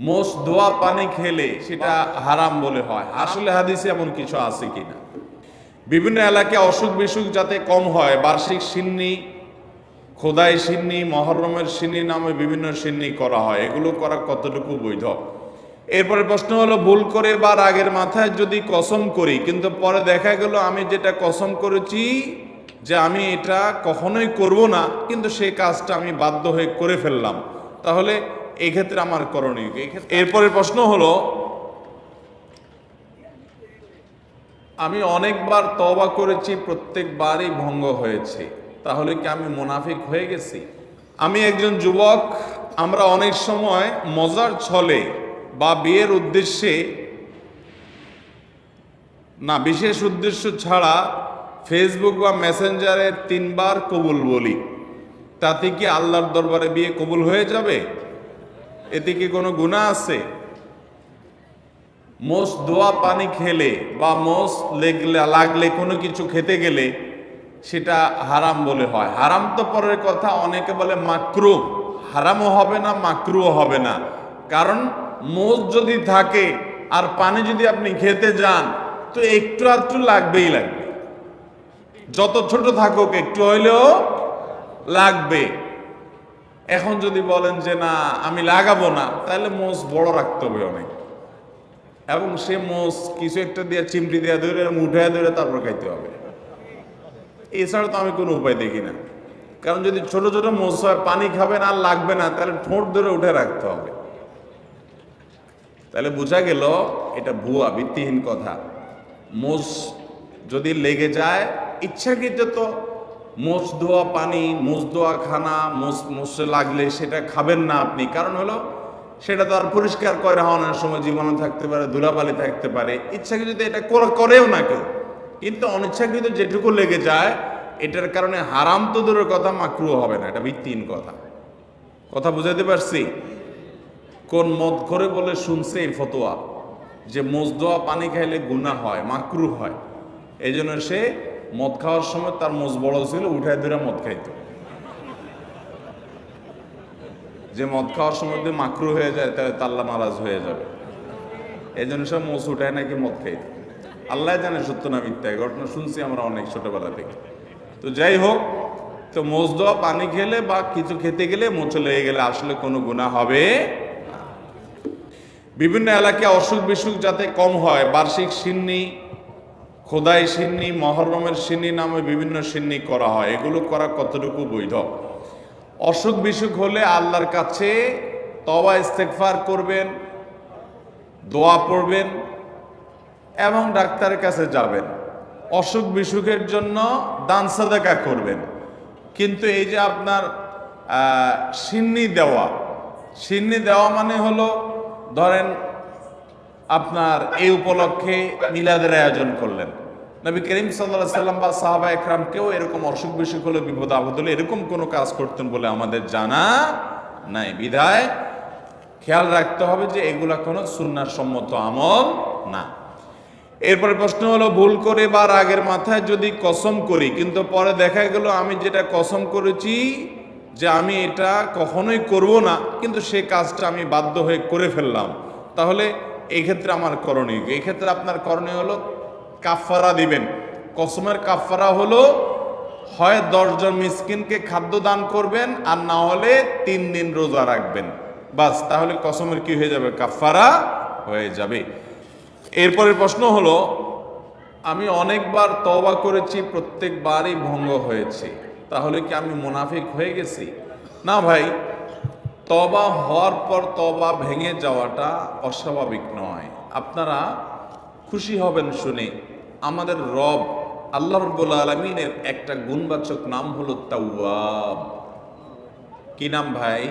মোষ দোয়া পানি খেলে সেটা হারাম বলে হয়। আসলে হাদিসে এমন কিছু আছে কিনা? বিভিন্ন এলাকায় অসুখ বিসুখ যাতে কম হয়, বার্ষিক সিন্নি, খোদাই সিন্নি, মহরমের সিন্নি নামে বিভিন্ন সিন্নি করা হয়। এগুলো করা কতটুকু বৈধ? এরপরে প্রশ্ন হলো, ভুল করে বা রাগের মাথায় যদি কসম করি, কিন্তু পরে দেখা গেল আমি যেটা কসম করেছি যে আমি এটা কখনোই করব না, কিন্তু সেই কাজটা আমি বাধ্য হয়ে করে ফেললাম। তাহলে এই ক্ষেত্রে আমার করণীয় কি? এই ক্ষেত্রে- এরপরে প্রশ্ন হলো, আমি অনেকবার তওবা করেছি, প্রত্যেকবারই ভঙ্গ হয়েছে। তাহলে কি আমি মুনাফিক হয়ে গেছি? আমি একজন যুবক, আমরা অনেক সময় মজার ছলে বা বিয়ের উদ্দেশ্যে, না, বিশেষ উদ্দেশ্য ছাড়া ফেসবুক বা মেসেঞ্জারে তিনবার কবুল বলি। তাতে কি আল্লাহর দরবারে বিয়ে কবুল হয়ে যাবে? এতে কি কোনো গুণা আছে? মোষ দোয়া পানি খেলে বা মোষ লেগলে, লাগলে কোনো কিছু খেতে গেলে সেটা হারাম বলে হয়। হারাম তো পরের কথা, অনেকে বলে মাকরু। হারামও হবে না, মাকরুও হবে না। কারণ মোষ যদি থাকে আর পানি যদি আপনি খেতে যান, তো একটু আধটু লাগবেই লাগবে। যত ছোট থাকুক, একটু হইলেও লাগবে। এখন যদি বলেন যে না, আমি লাগাবো না, তাহলে মোষ বড় রাখতে হবে অনেক। এবং সে মোষ কিছু একটা দিয়ে চিমটি দিয়ে ধরে উঠে ধরে তারপর খাইতে হবে। এছাড়া তো আমি কোনো উপায় দেখি না। কারণ যদি ছোট ছোট মোষ হয়, পানি খাবে না, আর লাগবে না, তাহলে ঠোঁট ধরে উঠে রাখতে হবে। তাহলে বোঝা গেল, এটা ভুয়া, ভিত্তিহীন কথা। মোষ যদি লেগে যায়, ইচ্ছাকৃত তো মোষ ধোয়া পানি, মোষ ধোয়া খানা, মোষ, মোষে লাগলে সেটা খাবেন না আপনি। কারণ হলো, সেটা তো আর পরিষ্কার করে হওয়ানোর সময় জীবাণু থাকতে পারে, ধুলাবালি থাকতে পারে। ইচ্ছাকৃত এটা করেও না কেউ। কিন্তু অনিচ্ছাকৃত যেটুকু লেগে যায়, এটার কারণে হারাম তো দূরের কথা মাকরু হবে না। এটা ভিত্তিহীন কথা। কথা বুঝাতে পারছি? কোন মদ করে বলে শুনছে এই ফতোয়া? যে মোজদোয়া পানি খাইলে গুণা হয় মাকরু হয়। এই জন্য সে মদ খাওয়ার সময় তার মোজ বড় ছিল, উঠায় ধরে মদ খাইত। যে মদ খাওয়ার সময় যদি মাকরু হয়ে যায়, তাহলে তাল্লা নারাজ হয়ে যাবে। এই জন্য সব মোজ উঠায় নাকি মদ খাইত। আল্লাহ জানে সত্য না মিথ্যা ঘটনা শুনছি আমরা অনেক ছোটবেলা থেকে। তো যাই হোক, তো মোজ দেওয়া, পানি খেলে বা কিছু খেতে গেলে মোচে লেগে গেলে আসলে কোনো গুণা হবে বিভিন্ন এলাকায় অসুখ বিসুখ যাতে কম হয়, বার্ষিক সিন্নি খোদাই সিন্নি, মহরমের সিন্নি নামে বিভিন্ন সিন্নি করা হয়। এগুলো করা কতটুকু বৈধ? অসুখ বিসুখ হলে আল্লাহর কাছে তবা ইস্তেকফার করবেন, দোয়া পড়বেন এবং ডাক্তারের কাছে যাবেন। অসুখ বিসুখের জন্য দান, সাদাকা করবেন। কিন্তু এই যে আপনার সিন্নি দেওয়া সিন্নি দেওয়া মানে হলো, ধরেন আপনার এই উপলক্ষে মিলাদের আয়োজন করলেন। নবী করিম সাল্লাহ সাল্লাম বা সাহাবা একরাম কেউ এরকম অসুখ বিসুখ হলে, বিপদ আপদ হলে এরকম কোনো কাজ করতেন বলে আমাদের জানা নাই। বিধায় খেয়াল রাখতে হবে যে এগুলা কোনো সম্মত আমল না। এরপরে প্রশ্ন হলো, ভুল করে বা রাগের মাথায় যদি কসম করি, কিন্তু পরে দেখা গেল আমি যেটা কসম করেছি যে আমি এটা কখনোই করব না, কিন্তু সে কাজটা আমি বাধ্য হয়ে করে ফেললাম, তাহলে এই ক্ষেত্রে আমার করণীয়? এই ক্ষেত্রে আপনার করণীয় হলো কাফারা দিবেন। কসমের কাফারা হলো হয় দশজন মিসকিনকে খাদ্য দান করবেন আর না হলে তিন দিন রোজা রাখবেন। বাস, তাহলে কসমের কি হয়ে যাবে? কাফারা হয়ে যাবে। এরপরের প্রশ্ন হলো, আমি অনেকবার তবা করেছি, প্রত্যেকবারই ভঙ্গ হয়েছে। তাহলে কি আমি মুনাফিক হয়ে গেছি? না ভাই তবা হওয়ার পর তবা ভেঙে যাওয়াটা অস্বাভাবিক নয়। আপনারা খুশি হবেন শুনে আমাদের রব আল্লাহ রব্বুল আলমিনের একটা গুণবাচক নাম হলো তাওয়াব। কি নাম ভাই?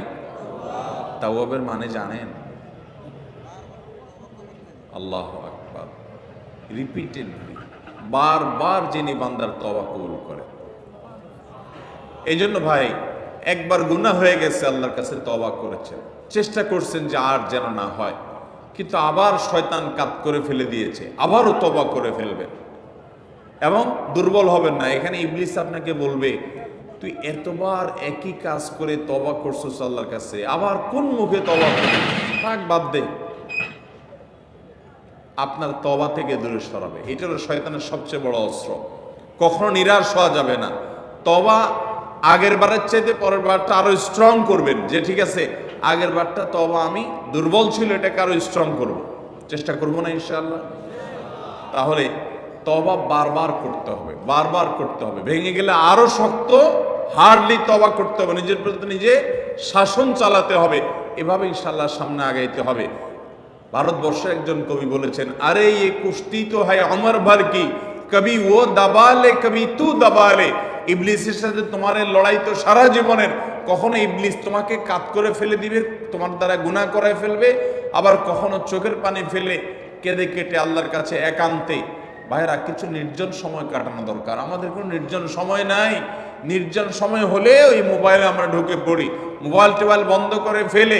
তাওয়াবের মানে জানেন? আল্লাহ আকবার। রিপিটেডলি বারবার যিনি বান্দার তবা কবুল করে এই জন্য ভাই একবার গুনাহ হয়ে গেছে, আল্লাহর কাছে তবা করেছেন। চেষ্টা করছেন যে আর যেন না হয়। কিন্তু আবার শয়তান কাত করে ফেলে দিয়েছে, আবারও তবা করে ফেলবেন। এবং দুর্বল হবেন না। এখানে ইবলিস আপনাকে বলবে, তুই এতবার একই কাজ করে তবা করছিস আল্লাহর কাছে, আবার কোন মুখে তবা থাক, বাদ দে। আপনার তবা থেকে দূরে সরাবে। এটা হলো শয়তানের সবচেয়ে বড় অস্ত্র। কখনো নিরাশ হওয়া যাবে না। তবা আগের বারের চাইতে পরের বারটা আরও স্ট্রং করবেন। যে ঠিক আছে, আগের বারটা তবা আমি দুর্বল ছিল, এটাকে আরও স্ট্রং করব। চেষ্টা করব না ইনশাআল্লাহ। তাহলে তবা বারবার করতে হবে, বারবার করতে হবে। ভেঙে গেলে আরও শক্ত হার্ডলি তবা করতে হবে। নিজের প্রতি নিজে শাসন চালাতে হবে। এভাবে ইনশাল্লাহ সামনে আগাইতে হবে। ভারতবর্ষের একজন কবি বলেছেন, আরে ये কুস্তি তো হয়, অমর ভার কি? কবি ও দাবালে, কবি তু দাবালে। ইবলিসের সাথে তোমার লড়াই তো সারা জীবনের। কখনো ইবলিস তোমাকে কাত করে ফেলে দিবে, তোমার দ্বারা গুনাহ করায় ফেলবে, আবার কখনো চোখের পানি ফেলে কেঁদে কেটে আল্লাহর কাছে একান্তে। ভাইরা, কিছু নির্জন সময় কাটানো দরকার। আমাদের কোনো নির্জন সময় নাই। নির্জন সময় হলে ওই মোবাইলে আমরা ঢুকে পড়ি। মোবাইল টোবাইল বন্ধ করে ফেলে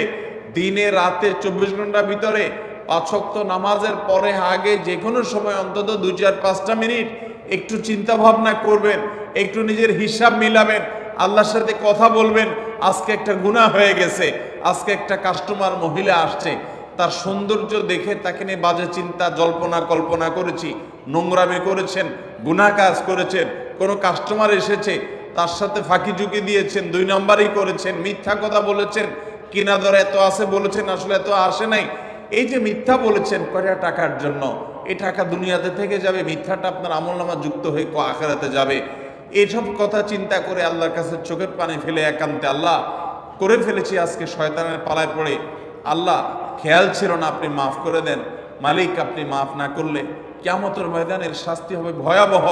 দিনে রাতে চব্বিশ ঘণ্টার ভিতরে পাঁচক্ত নামাজের পরে আগে যে কোনো সময় অন্তত দুই চার পাঁচটা মিনিট একটু চিন্তা ভাবনা করবেন, একটু নিজের হিসাব মিলাবেন, আল্লাহর সাথে কথা বলবেন, আজকে একটা গুণা হয়ে গেছে, আজকে একটা কাস্টমার মহিলা আসছে, তার সৌন্দর্য দেখে তাকে নিয়ে বাজে চিন্তা, জল্পনা কল্পনা করেছি, নোংরামি করেছেন গুনা কাজ করেছেন, কোনো কাস্টমার এসেছে, তার সাথে ফাঁকি ঝুঁকি দিয়েছেন, দুই নম্বরই করেছেন, মিথ্যা কথা বলেছেন, কিনা দর এত আছে বলেছেন, আসলে এত আসে নাই, এই যে মিথ্যা বলেছেন, কয়টা টাকার জন্য? এই টাকা দুনিয়াতে থেকে যাবে, মিথ্যাটা আপনার আমল নামা যুক্ত হয়ে আখেরাতে যাবে। এসব কথা চিন্তা করে আল্লাহর কাছে চোখের পানি ফেলে একান্তে আল্লাহ করে ফেলেছি, আজকে শয়তানের পালায় পড়ে। আল্লাহ, খেয়াল ছিল না আপনি মাফ করে দেন। মালিক, আপনি মাফ না করলে কেমতর ময়দানের শাস্তি হবে ভয়াবহ।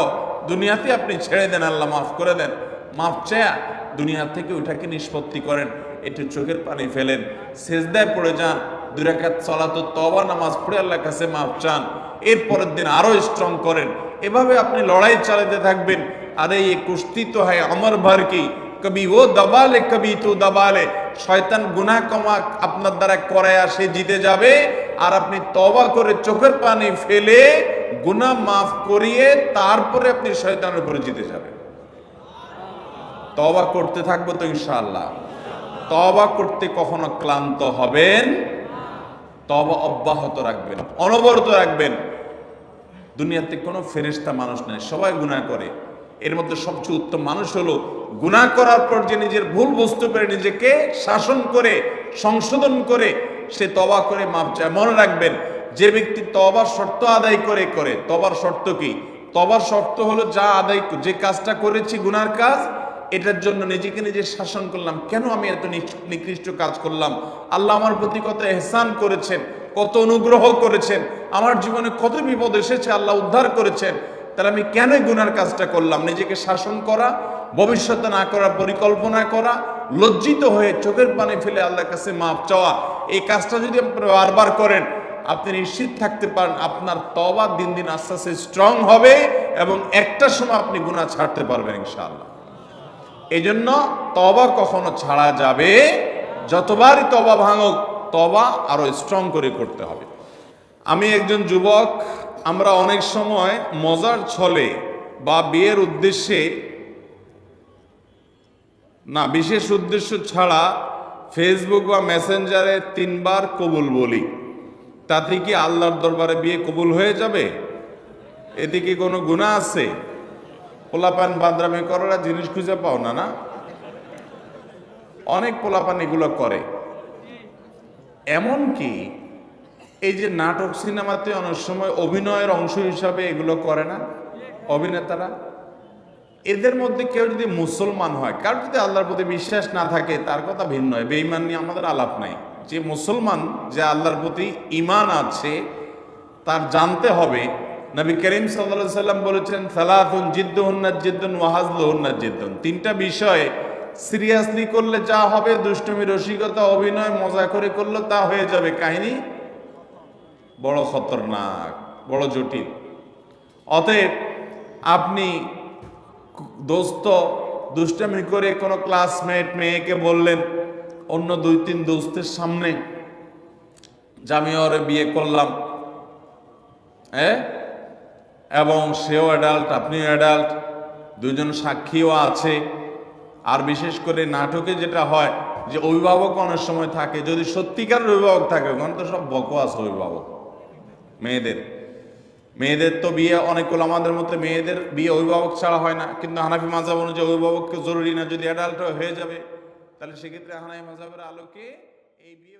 দুনিয়াতে আপনি ছেড়ে দেন, আল্লাহ মাফ করে দেন। মাফ চেয়া দুনিয়া থেকে ওইটাকে নিষ্পত্তি করেন, একটু চোখের পানি ফেলেন। সেজদায় পড়ে যান দুরাকাত চলাতো তবা নামাজ পড়ে আল্লাহর কাছে মাফ চান। এর পরের দিন আরও স্ট্রং করেন। এভাবে আপনি লড়াই চালাতে থাকবেন। আরে, এই কুস্তি তো হয় অমর ভর কবি, ও দবালে, কবি তু দবালে। শয়তান গুনাহ কমা আপনার দ্বারা করায় সে জিতে যাবে। আর আপনি তবা করে চোখের পানি ফেলে গুনাহ মাফ করিয়ে তারপরে আপনি শয়তানের উপরে জিতে যাবেন। তবা করতে থাকব তো ইনশাআল্লাহ। তবা করতে কখনো ক্লান্ত হবেন তবা অব্যাহত রাখবেন, অনবরত রাখবেন। দুনিয়াতে কোনো ফেরেশতা মানুষ নেই, সবাই গুনাহ করে। এর মধ্যে সবচেয়ে উত্তম মানুষ হলো, গুনাহ করার পর যে নিজের ভুল বুঝতে পেরে নিজেকে শাসন করে, সংশোধন করে, সে তবা করে মাপ চায়। মনে রাখবেন, যে ব্যক্তি তবার শর্ত আদায় করে করে। তবার শর্ত কি? তবার শর্ত হলো যা আদায়, যে কাজটা করেছি গুনার কাজ এটার জন্য নিজেকে নিজে শাসন করলাম। কেন আমি এত নিকৃষ্ট কাজ করলাম? আল্লাহ আমার প্রতি কত এহসান করেছেন, কত অনুগ্রহ করেছেন, আমার জীবনে কত বিপদ এসেছে আল্লাহ উদ্ধার করেছেন। তাহলে আমি কেন গুনার কাজটা করলাম? নিজেকে শাসন করা, ভবিষ্যতে না করার পরিকল্পনা করা, লজ্জিত হয়ে চোখের পানি ফেলে আল্লাহর কাছে মাপ চাওয়া, এই কাজটা যদি আপনি বারবার করেন, আপনি নিশ্চিত থাকতে পারেন আপনার তবা দিন দিন আস্তে আস্তে স্ট্রং হবে এবং একটা সময় আপনি গুনাহ ছাড়তে পারবেন ইনশাআল্লাহ। এই জন্য তবা কখনো ছাড়া যাবে। যতবারই তবা ভাঙুক তবা আরও স্ট্রং করে করতে হবে। আমি একজন যুবক, আমরা অনেক সময় মজার ছলে বা বিয়ের উদ্দেশ্যে, না, বিশেষ উদ্দেশ্য ছাড়া ফেসবুক বা মেসেঞ্জারে তিনবার কবুল বলি। তাতে কি আল্লাহর দরবারে বিয়ে কবুল হয়ে যাবে? এতে কি কোনো গুণা আছে? পোলাপান বাদরামি করার জিনিস খুঁজে পাও না না? অনেক পোলাপান এগুলো করে। এমন কি এই যে নাটক সিনেমাতে অনেক সময় অভিনয়ের অংশ হিসাবে এগুলো করে না, অভিনেতারা? এদের মধ্যে কেউ যদি মুসলমান হয়, কার যদি আল্লাহর প্রতি বিশ্বাস না থাকে, তার কথা ভিন্ন হয়, বেঈমান নিয়ে আমাদের আলাপ নাই। যে মুসলমান, যে আল্লাহর প্রতি ইমান আছে, তার জানতে হবে নবী করিম সাল্লাল্লাহু সাল্লাম বলেছেন, সালাতুন জিদ্দুহুন্নাজ জিদ্দুন ওয়াহাজলুহুন্নাজ জিদ্দুন। তিনটা বিষয়, সিরিয়াসলি করলে যা হবে, দুষ্টমি, রসিকতা, অভিনয়, মজা করে করলে তা হয়ে যাবে। কাহিনী? বড় খতরনাক, বড় জটিল। অতএব আপনি দোস্ত, দুষ্টামি করে কোনো ক্লাসমেট মেয়েকে বললেন, অন্য দুই, তিন দোস্তের সামনে যে আমি ওরে বিয়ে করলাম। হ্যাঁ? এবং সেও অ্যাডাল্ট আপনিও অ্যাডাল্ট দুজন সাক্ষীও আছে। আর বিশেষ করে নাটকে যেটা হয় যে অভিভাবক অনেক সময় থাকে, যদি সত্যিকার অভিভাবক থাকে ওখানে তো সব বকওয়াস অভিভাবক, মেয়েদের। মেয়েদের তো বিয়ে অনেকগুলো আমাদের মধ্যে মেয়েদের বিয়ে অভিভাবক ছাড়া হয় না, কিন্তু হানাফি মাজাব অনুযায়ী অভিভাবককে জরুরি না, যদি অ্যাডাল্ট হয়ে যাবে, তাহলে সেক্ষেত্রে হানাফি মাজাবের আলোকে এই বিয়ে